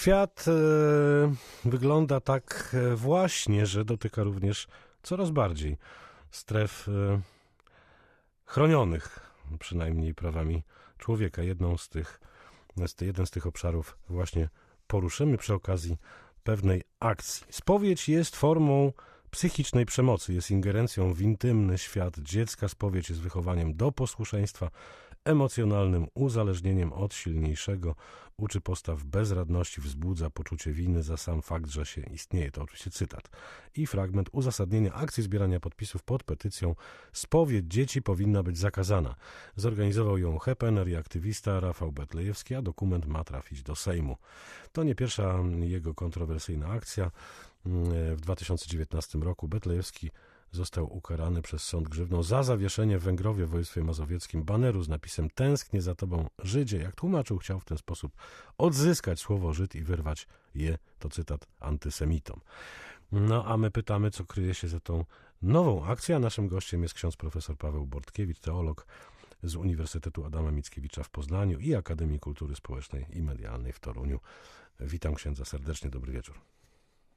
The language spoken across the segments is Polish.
Świat e, wygląda tak e, właśnie, że dotyka również coraz bardziej stref e, chronionych, przynajmniej prawami człowieka. Jedną z tych, jeden z tych obszarów właśnie poruszymy przy okazji pewnej akcji. Spowiedź jest formą psychicznej przemocy, jest ingerencją w intymny świat dziecka. Spowiedź jest wychowaniem do posłuszeństwa, emocjonalnym uzależnieniem od silniejszego, uczy postaw bezradności, wzbudza poczucie winy za sam fakt, że się istnieje. To oczywiście cytat. I fragment uzasadnienia akcji zbierania podpisów pod petycją Spowiedź dzieci powinna być zakazana. Zorganizował ją Hepener i aktywista Rafał Betlejewski, a dokument ma trafić do Sejmu. To nie pierwsza jego kontrowersyjna akcja. W 2019 roku Betlejewski został ukarany przez sąd grzywną za zawieszenie w Węgrowie w województwie mazowieckim baneru z napisem Tęsknię za tobą Żydzie. Jak tłumaczył, chciał w ten sposób odzyskać słowo Żyd i wyrwać je, to cytat, antysemitom. No a my pytamy, co kryje się za tą nową akcją. Naszym gościem jest ksiądz profesor Paweł Bortkiewicz, teolog z Uniwersytetu Adama Mickiewicza w Poznaniu i Akademii Kultury Społecznej i Medialnej w Toruniu. Witam księdza serdecznie, dobry wieczór.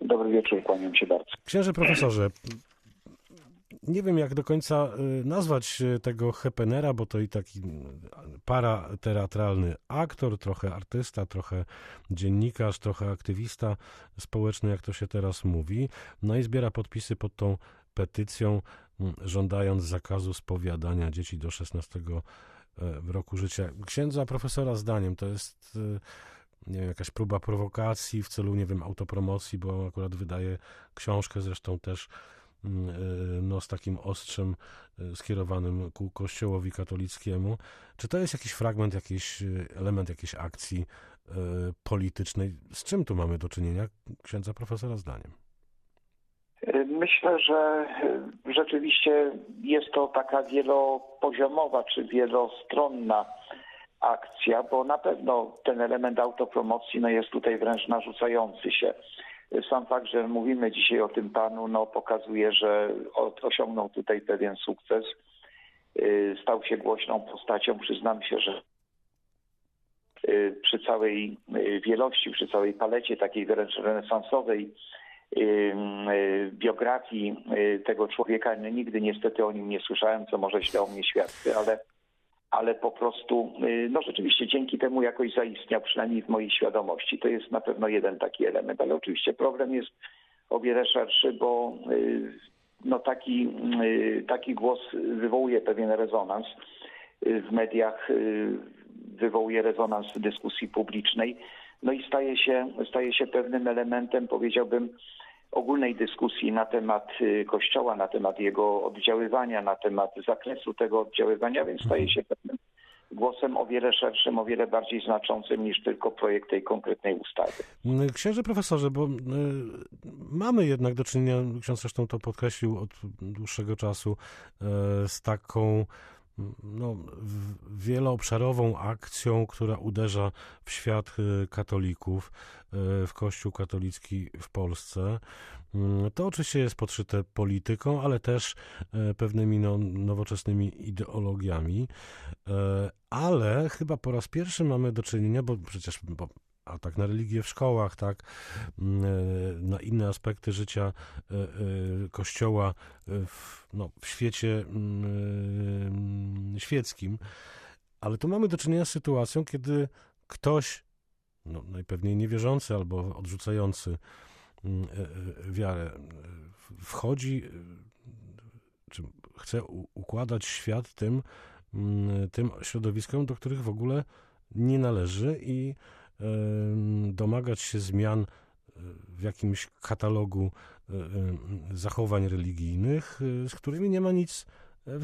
Dobry wieczór, kłaniam się bardzo. Księże profesorze, nie wiem jak do końca y, nazwać y, tego Hepenera, bo to i taki parateatralny aktor, trochę artysta, trochę dziennikarz, trochę aktywista społeczny, jak to się teraz mówi. No i zbiera podpisy pod tą petycją, żądając zakazu spowiadania dzieci do 16 e, roku życia. Księdza profesora zdaniem to jest y, nie wiem, jakaś próba prowokacji w celu, nie wiem, autopromocji, bo akurat wydaje książkę zresztą też mm, no, z takim ostrzem e, skierowanym ku kościołowi katolickiemu. Czy to jest jakiś fragment, jakiś e, element jakiejś akcji politycznej? Z czym tu mamy do czynienia, księdza profesora zdaniem? Myślę, że rzeczywiście jest to taka wielopoziomowa czy wielostronna akcja, bo na pewno ten element autopromocji no, jest tutaj wręcz narzucający się. Sam fakt, że mówimy dzisiaj o tym panu, no, pokazuje, że osiągnął tutaj pewien sukces. Y, stał się głośną postacią. Przyznam się, że y, przy całej y, wielości, przy całej palecie takiej wręcz renesansowej biografii tego człowieka, no, nigdy niestety o nim nie słyszałem, co może źle o mnie świadczy, ale ale po prostu, y, no rzeczywiście dzięki temu jakoś zaistniał, przynajmniej w mojej świadomości. To jest na pewno jeden taki element, ale oczywiście problem jest o wiele szerszy, bo y, no taki, y, taki głos wywołuje pewien rezonans w mediach, wywołuje rezonans w dyskusji publicznej, no i staje się, staje się pewnym elementem, powiedziałbym, ogólnej dyskusji na temat y, Kościoła, na temat jego oddziaływania, na temat zakresu tego oddziaływania, więc staje się pewnym głosem o wiele szerszym, o wiele bardziej znaczącym niż tylko projekt tej konkretnej ustawy. Księże profesorze, bo y, mamy jednak do czynienia, ksiądz zresztą to podkreślił od dłuższego czasu, y, z taką no, wieloobszarową akcją, która uderza w świat y, katolików, y, w Kościół katolicki w Polsce. Mm, to oczywiście jest podszyte polityką, ale też y, pewnymi no, nowoczesnymi ideologiami. Ale chyba po raz pierwszy mamy do czynienia, bo przecież atak na religię w szkołach, tak, mm, e, na inne aspekty życia e, e, Kościoła w, no, w świecie mm, świeckim. Ale tu mamy do czynienia z sytuacją, kiedy ktoś, no, najpewniej niewierzący albo odrzucający mm, wiarę, wchodzi, czy chce układać świat tym, tym środowiskom, do których w ogóle nie należy i domagać się zmian e, w jakimś katalogu e, zachowań religijnych, e, z którymi nie ma nic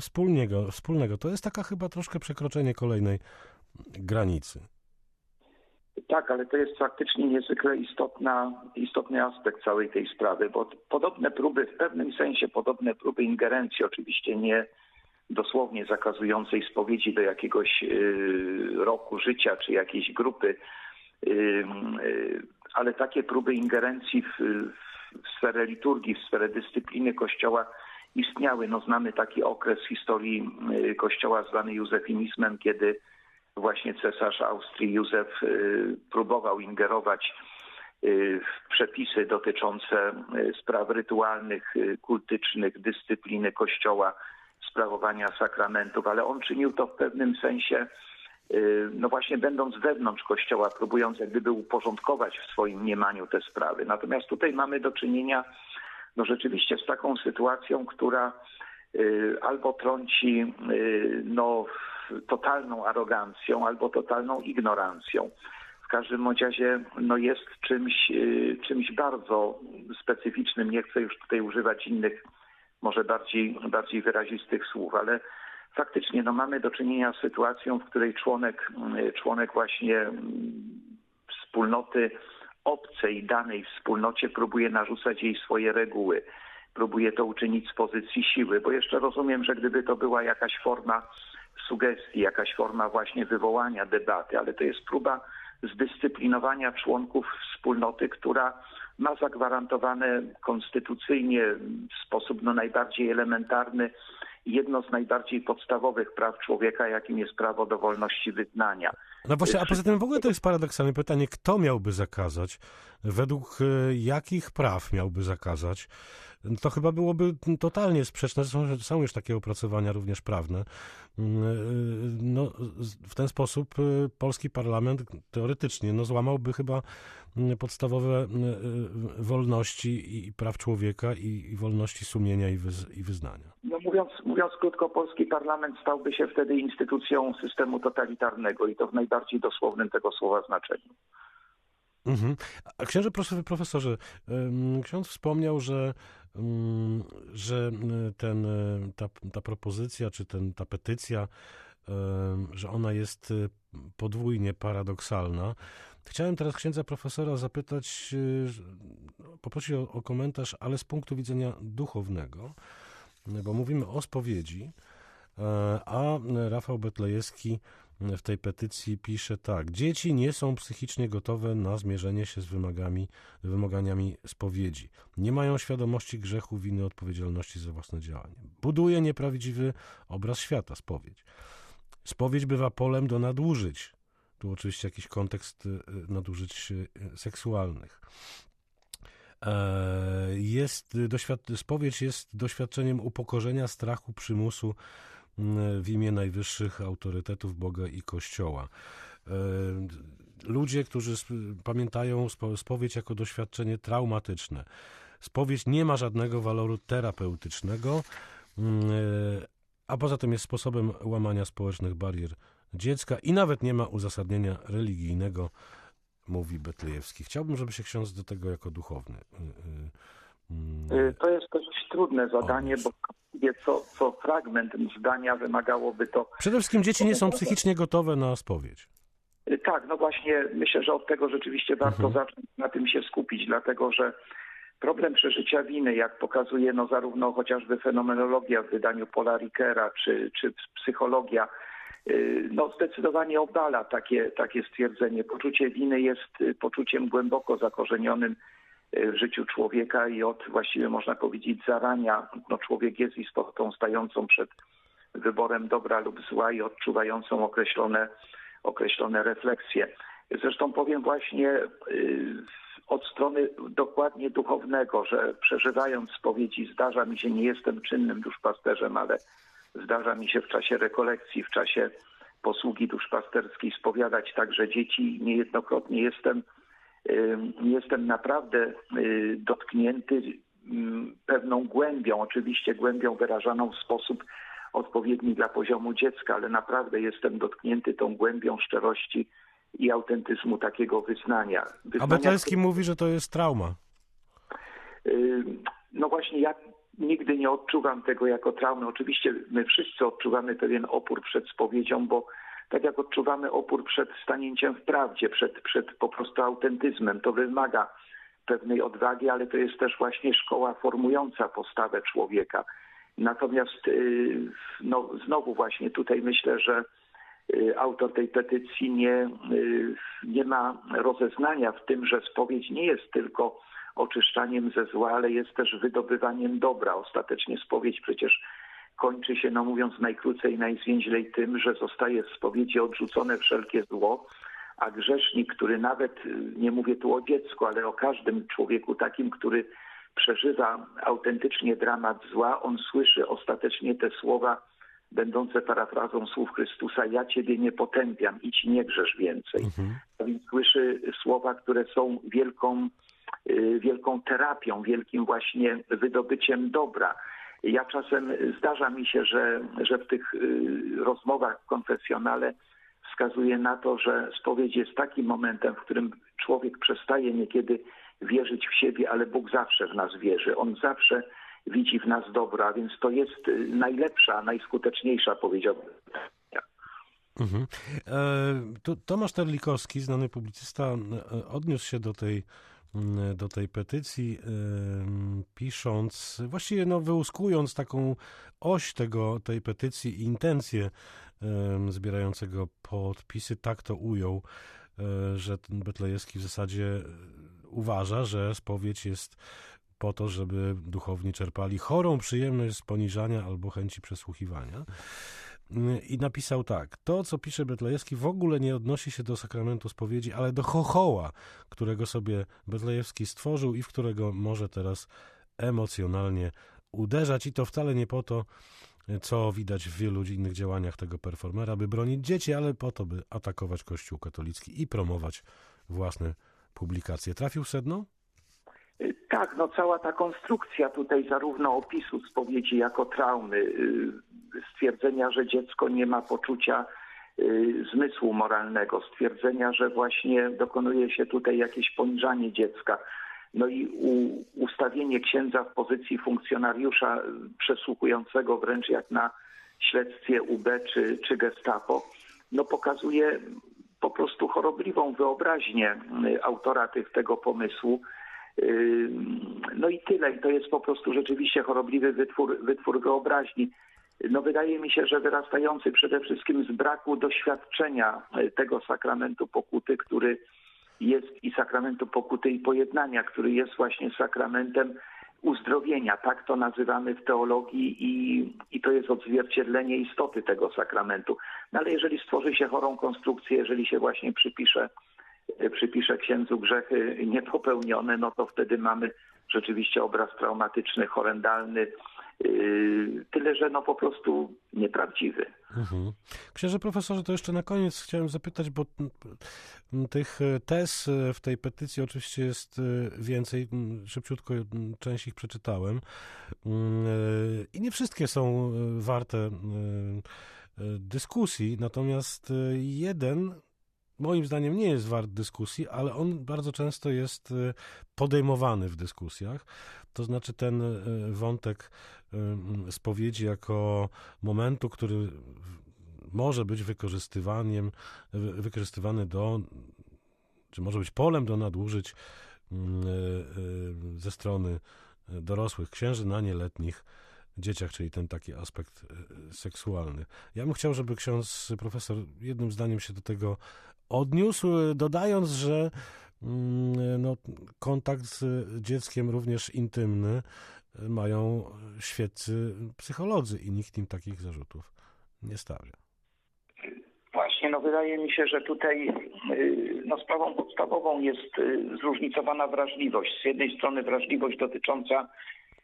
wspólnego. wspólnego. To jest taka chyba troszkę przekroczenie kolejnej granicy. Tak, ale to jest faktycznie niezwykle istotna, istotny aspekt całej tej sprawy, bo podobne próby, w pewnym sensie podobne próby ingerencji, oczywiście nie dosłownie zakazującej spowiedzi do jakiegoś roku życia czy jakiejś grupy ale takie próby ingerencji w, w sferę liturgii, w sferę dyscypliny Kościoła istniały. No, znamy taki okres historii y, Kościoła zwany józefinizmem, kiedy właśnie cesarz Austrii Józef y, próbował ingerować przepisy dotyczące spraw rytualnych, kultycznych, dyscypliny Kościoła, sprawowania sakramentów, ale on czynił to w pewnym sensie no właśnie będąc wewnątrz Kościoła, próbując jak gdyby uporządkować w swoim mniemaniu te sprawy. Natomiast tutaj mamy do czynienia no rzeczywiście z taką sytuacją, która albo trąci no, totalną arogancją, albo totalną ignorancją. W każdym razie no, jest czymś, czymś bardzo specyficznym. Nie chcę już tutaj używać innych, może bardziej, bardziej wyrazistych słów, ale faktycznie no, mamy do czynienia z sytuacją, w której członek, członek właśnie wspólnoty obcej, danej wspólnocie próbuje narzucać jej swoje reguły. Próbuje to uczynić z pozycji siły, bo jeszcze rozumiem, że gdyby to była jakaś forma sugestii, jakaś forma właśnie wywołania debaty, ale to jest próba zdyscyplinowania członków wspólnoty, która ma zagwarantowane konstytucyjnie w sposób no, najbardziej elementarny jedno z najbardziej podstawowych praw człowieka, jakim jest prawo do wolności wyznania. No właśnie, a poza tym w ogóle to jest paradoksalne pytanie, kto miałby zakazać? Według e, jakich praw miałby zakazać? To chyba byłoby totalnie sprzeczne. Są, są już takie opracowania również prawne. Mm, e, no, w ten sposób e, polski parlament teoretycznie no, złamałby chyba podstawowe wolności i praw człowieka i, wolności sumienia i, wyz, i wyznania. No mówiąc, mówiąc krótko, polski parlament stałby się wtedy instytucją systemu totalitarnego i to w najbardziej dosłownym tego słowa znaczeniu. Mhm. A księże profesorze, ksiądz wspomniał, że, że ten, ta, ta propozycja, czy ten, ta petycja, że ona jest podwójnie paradoksalna. Chciałem teraz księdza profesora zapytać, poprosić o, o komentarz, ale z punktu widzenia duchownego bo mówimy o spowiedzi, e, a Rafał Betlejewski w tej petycji pisze tak. Dzieci nie są psychicznie gotowe na zmierzenie się z wymagami, wymaganiami spowiedzi. Nie mają świadomości grzechu, winy, odpowiedzialności za własne działanie. Buduje nieprawdziwy obraz świata spowiedź. Spowiedź bywa polem do nadużyć. Tu oczywiście jakiś kontekst e, nadużyć e, seksualnych. E, jest doświad- spowiedź jest doświadczeniem upokorzenia, strachu, przymusu w imię najwyższych autorytetów Boga i Kościoła. E, ludzie, którzy pamiętają spowiedź jako doświadczenie traumatyczne. Spowiedź nie ma żadnego waloru terapeutycznego, e, a poza tym jest sposobem łamania społecznych barier dziecka i nawet nie ma uzasadnienia religijnego mówi Betlejewski. Chciałbym, żeby się ksiądz do tego jako duchowny. Y, y, y, to jest też trudne zadanie, bo co, co fragment zdania wymagałoby to. Przede wszystkim dzieci nie są psychicznie gotowe na spowiedź. Tak, no właśnie myślę, że od tego rzeczywiście warto mhm. zacząć na tym się skupić, dlatego że problem przeżycia winy, jak pokazuje no zarówno chociażby fenomenologia w wydaniu Paula Rickera, czy, czy psychologia, no, zdecydowanie obala takie, takie stwierdzenie. Poczucie winy jest y, poczuciem głęboko zakorzenionym y, w życiu człowieka i od właściwie można powiedzieć zarania no, człowiek jest istotą stającą przed wyborem dobra lub zła i odczuwającą określone, określone refleksje. Zresztą powiem właśnie od strony dokładnie duchownego, że przeżywając spowiedzi zdarza mi się, nie jestem czynnym duszpasterzem, ale Zdarza mi się w czasie rekolekcji, w czasie posługi duszpasterskiej spowiadać także dzieci. Niejednokrotnie jestem, jestem naprawdę y, dotknięty pewną głębią, oczywiście głębią wyrażaną w sposób odpowiedni dla poziomu dziecka, ale naprawdę jestem dotknięty tą głębią szczerości i autentyzmu takiego wyznania. wyznania A Betelski mówi, że to jest trauma. No właśnie, ja nigdy nie odczuwam tego jako traumy. Oczywiście my wszyscy odczuwamy pewien opór przed spowiedzią, bo tak jak odczuwamy opór przed stanięciem w prawdzie, przed, przed po prostu autentyzmem, to wymaga pewnej odwagi, ale to jest też właśnie szkoła formująca postawę człowieka. Natomiast y, no, znowu właśnie tutaj myślę, że y, autor tej petycji nie, y, nie ma rozeznania w tym, że spowiedź nie jest tylko oczyszczaniem ze zła, ale jest też wydobywaniem dobra. Ostatecznie spowiedź przecież kończy się, no mówiąc najkrócej, najzwięźlej tym, że zostaje z spowiedzi odrzucone wszelkie zło, a grzesznik, który nawet, nie mówię tu o dziecku, ale o każdym człowieku takim, który przeżywa autentycznie dramat zła, on słyszy ostatecznie te słowa będące parafrazą słów Chrystusa, ja Ciebie nie potępiam, idź nie grzesz więcej. Mhm. A więc słyszy słowa, które są wielką, wielką terapią, wielkim właśnie wydobyciem dobra. Ja czasem zdarza mi się, że, że w tych y, rozmowach konfesjonale wskazuje na to, że spowiedź jest takim momentem, w którym człowiek przestaje niekiedy wierzyć w siebie, ale Bóg zawsze w nas wierzy. On zawsze widzi w nas dobro, a więc to jest y, najlepsza, najskuteczniejsza, powiedziałbym. Mhm. E, Tomasz Terlikowski, znany publicysta, e, odniósł się do tej, do tej petycji, pisząc, właściwie no, wyłuskując taką oś tego, tej petycji i intencje zbierającego podpisy, tak to ujął, e, że ten Betlejewski w zasadzie uważa, że spowiedź jest po to, żeby duchowni czerpali chorą przyjemność z poniżania albo chęci przesłuchiwania. I napisał tak: To, co pisze Betlejewski, w ogóle nie odnosi się do sakramentu spowiedzi, ale do chochoła, którego sobie Betlejewski stworzył i w którego może teraz emocjonalnie uderzać. I to wcale nie po to, co widać w wielu innych działaniach tego performera, by bronić dzieci, ale po to, by atakować Kościół katolicki i promować własne publikacje. Trafił sedno? Tak, no cała ta konstrukcja tutaj zarówno opisu spowiedzi jako traumy, y, stwierdzenia, że dziecko nie ma poczucia y, zmysłu moralnego, stwierdzenia, że właśnie dokonuje się tutaj jakieś poniżanie dziecka. No i ustawienie księdza w pozycji funkcjonariusza y, przesłuchującego wręcz jak na śledztwie UB czy, czy Gestapo, no pokazuje po prostu chorobliwą wyobraźnię autora tych, tego pomysłu no i tyle. I to jest po prostu rzeczywiście chorobliwy wytwór, wytwór wyobraźni. No wydaje mi się, że wyrastający przede wszystkim z braku doświadczenia e, tego sakramentu pokuty, który jest i sakramentu pokuty i pojednania, który jest właśnie sakramentem uzdrowienia. Tak to nazywamy w teologii i, i to jest odzwierciedlenie istoty tego sakramentu. No ale jeżeli stworzy się chorą konstrukcję, jeżeli się właśnie przypisze przypisze księdzu grzechy niepopełnione, no to wtedy mamy rzeczywiście obraz traumatyczny, horrendalny, tyle że no po prostu nieprawdziwy. Mhm. Księże profesorze, to jeszcze na koniec chciałem zapytać, bo tych tez w tej petycji oczywiście jest więcej, szybciutko część ich przeczytałem i nie wszystkie są warte dyskusji, natomiast jeden moim zdaniem nie jest wart dyskusji, ale on bardzo często jest y, podejmowany w dyskusjach. To znaczy ten y, wątek y, spowiedzi jako momentu, który może być wykorzystywaniem, wykorzystywany do, czy może być polem do nadużyć ze strony dorosłych księży na nieletnich dzieciach, czyli ten taki aspekt seksualny. Ja bym chciał, żeby ksiądz profesor jednym zdaniem się do tego odniósł, dodając, że mm, no, kontakt z dzieckiem również intymny mają świeccy psycholodzy i nikt im takich zarzutów nie stawia. Właśnie, no wydaje mi się, że tutaj y, no, sprawą podstawową jest y, zróżnicowana wrażliwość. Z jednej strony wrażliwość dotycząca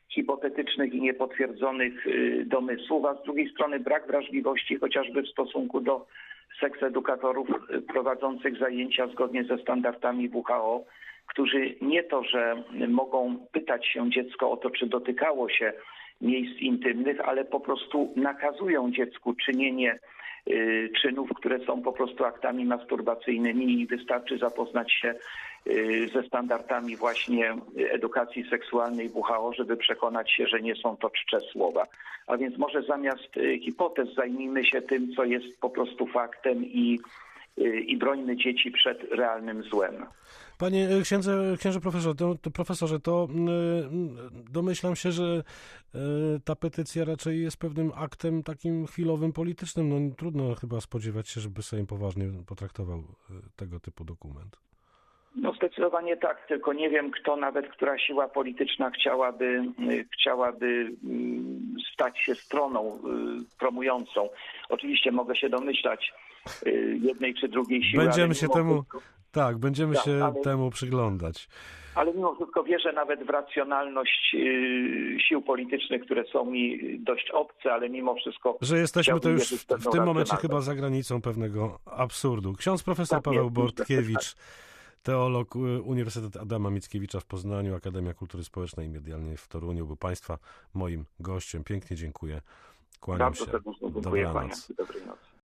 hipotetycznych i niepotwierdzonych y, domysłów, a z drugiej strony brak wrażliwości chociażby w stosunku do seks edukatorów y, prowadzących zajęcia zgodnie ze standardami WHO, którzy nie to, że mogą pytać się dziecko o to, czy dotykało się miejsc intymnych, ale po prostu nakazują dziecku czynienie y, czynów, które są po prostu aktami masturbacyjnymi i wystarczy zapoznać się ze standardami właśnie edukacji seksualnej WHO, żeby przekonać się, że nie są to czcze słowa. A więc może zamiast y, hipotez zajmijmy się tym, co jest po prostu faktem i, i brońmy dzieci przed realnym złem. Panie księdze, księże profesorze, to, to profesorze, to y, domyślam się, że y, ta petycja raczej jest pewnym aktem takim chwilowym, politycznym. No trudno chyba spodziewać się, żeby Sejm poważnie potraktował tego typu dokument. No zdecydowanie tak, tylko nie wiem, kto nawet, która siła polityczna chciałaby, chciałaby mm, stać się stroną promującą. Oczywiście mogę się domyślać, y, jednej czy drugiej siły. Będziemy się temu, wszystko- tak, będziemy Tak, się ale- temu przyglądać. Ale mimo wszystko wierzę nawet w racjonalność y, sił politycznych, które są mi dość obce, ale mimo wszystko Że jesteśmy to już w w, tym momencie chyba za granicą pewnego absurdu. Ksiądz profesor Tak Paweł Bortkiewicz, teolog y, Uniwersytet Adama Mickiewicza w Poznaniu, Akademia Kultury Społecznej i Medialnej w Toruniu, był Państwa moim gościem. Pięknie dziękuję. Kłaniam bardzo się. serdecznie dziękuję. Dobranoc. się. Dobrej nocy.